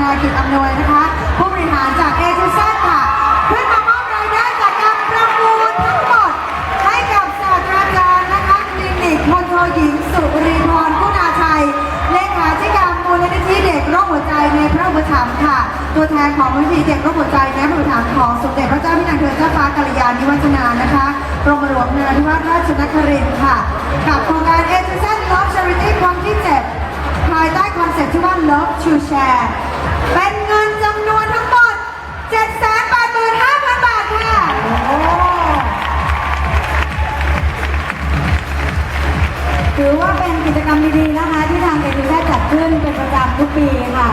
นากิจอำนวยนะคะ ผู้บริหารจาก A to Z ค่ะ ขึ้นมามอบรายได้จากการประมูลทั้งหมด ให้กับศาสตราจารย์นะคะคลินิกมณฑลหญิง สุริพรกุณาชัย เลขาธิการมูลนิธิเด็กโรคหัวใจในพระอุปถัมภ์ค่ะ ตัวแทนของมูลนิธิเด็กโรคหัวใจในพระอุปถัมภ์ของสมเด็จพระเจ้าพี่นางเธอเจ้าฟ้ากัลยาณิวัฒนานะคะกรมหลวงนราธิวาสราชนครินทร์ค่ะ กับโครงการ A to Z Love Charity ครั้งที่7ภายใต้คอนเซ็ปต์ที่ว่า Love to Share เป็นเงินจำนวนทั้งหมด 785,000 บาทค่ะ ถือว่าเป็นกิจกรรมดีๆนะคะ ที่ทางเอเได้จัดขึ้นเป็นประจำทุกปีค่ะ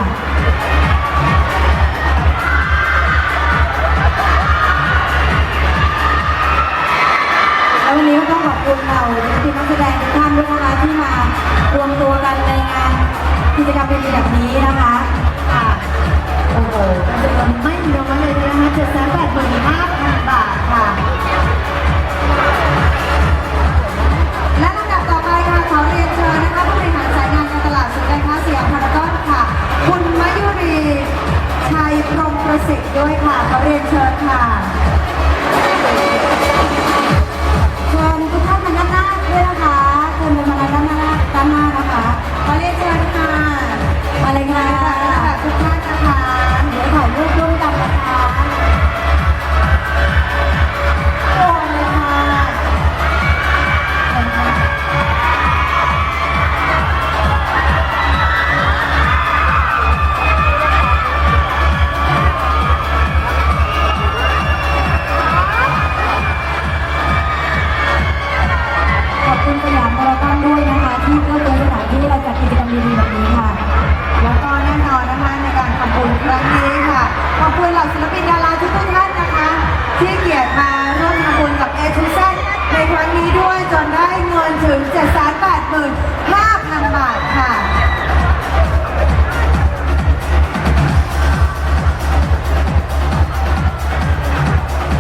เกียรติมาร่วมทำบุญกับเอทูเซนในครั้งนี้ด้วยจนได้เงินถึง7 8 5 0 0 0 บาทค่ะ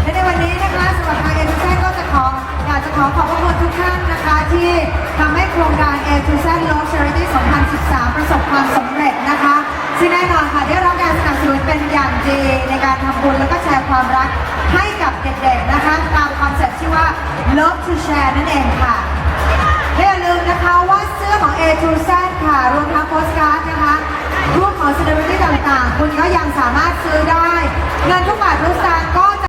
และในวันนี้นะคะสำหรับทางเอทูเซนก็จะขออยากจะขอขอบพระคุณทุกท่านนะคะ ที่ทำให้โครงการ A to Z Love Charity 2013 ประสบความสำเร็จนะคะซึ่งแน่นอนค่ะได้รับการสนับสนุนเป็นอย่าง